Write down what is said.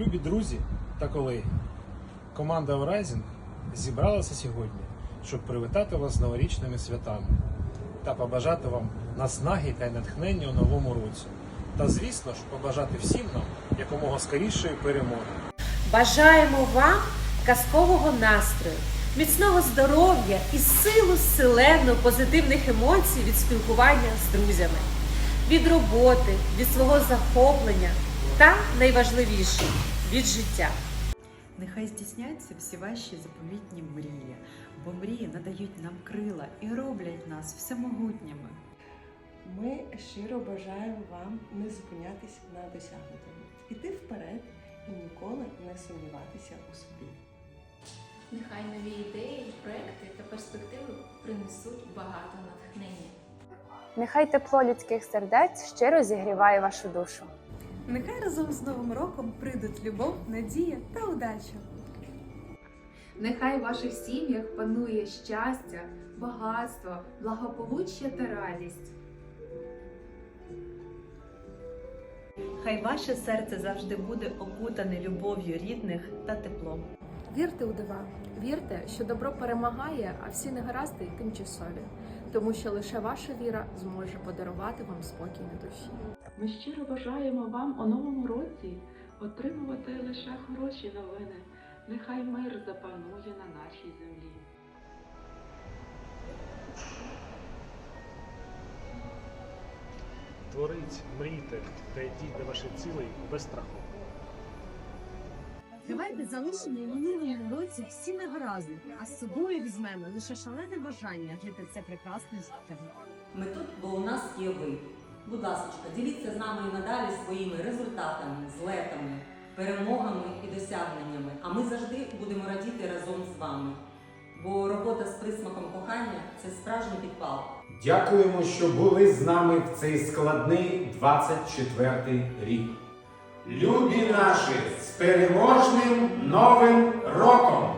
Любі друзі та колеги, команда Horizon зібралася сьогодні, щоб привітати вас з новорічними святами та побажати вам наснаги та натхнення у новому році. Та, звісно ж, побажати всім нам якомога скорішої перемоги. Бажаємо вам казкового настрою, міцного здоров'я і силу селену позитивних емоцій від спілкування з друзями, від роботи, від свого захоплення та найважливіше від життя. Нехай здійсняться всі ваші заповітні мрії, бо мрії надають нам крила і роблять нас всемогутніми. Ми щиро бажаємо вам не зупинятись на досягнутому, іти вперед і ніколи не сумніватися у собі. Нехай нові ідеї, проекти та перспективи принесуть багато натхнення. Нехай тепло людських сердець щиро зігріває вашу душу. Нехай разом з Новим роком прийдуть любов, надія та удача. Нехай в ваших сім'ях панує щастя, багатство, благополуччя та радість. Хай ваше серце завжди буде окутане любов'ю рідних та теплом. Вірте у дива, вірте, що добро перемагає, а всі негаразди тимчасові, тому що лише ваша віра зможе подарувати вам спокій на душі. Ми щиро бажаємо вам у новому році отримувати лише хороші новини. Нехай мир запанує на нашій землі. Творіть, мрійте та йдіть до ваших цілей без страху. Давайте залишимо в минулому році всі негаразди, а з собою візьмемо лише шалене бажання жити це прекрасне життя. Ми тут, бо у нас є ви. Будь ласка, діліться з нами і надалі своїми результатами, злетами, перемогами і досягненнями. А ми завжди будемо радіти разом з вами. Бо робота з присмаком кохання це справжній підпал. Дякуємо, що були з нами в цей складний 24 рік. Любі наші переможним новим роком!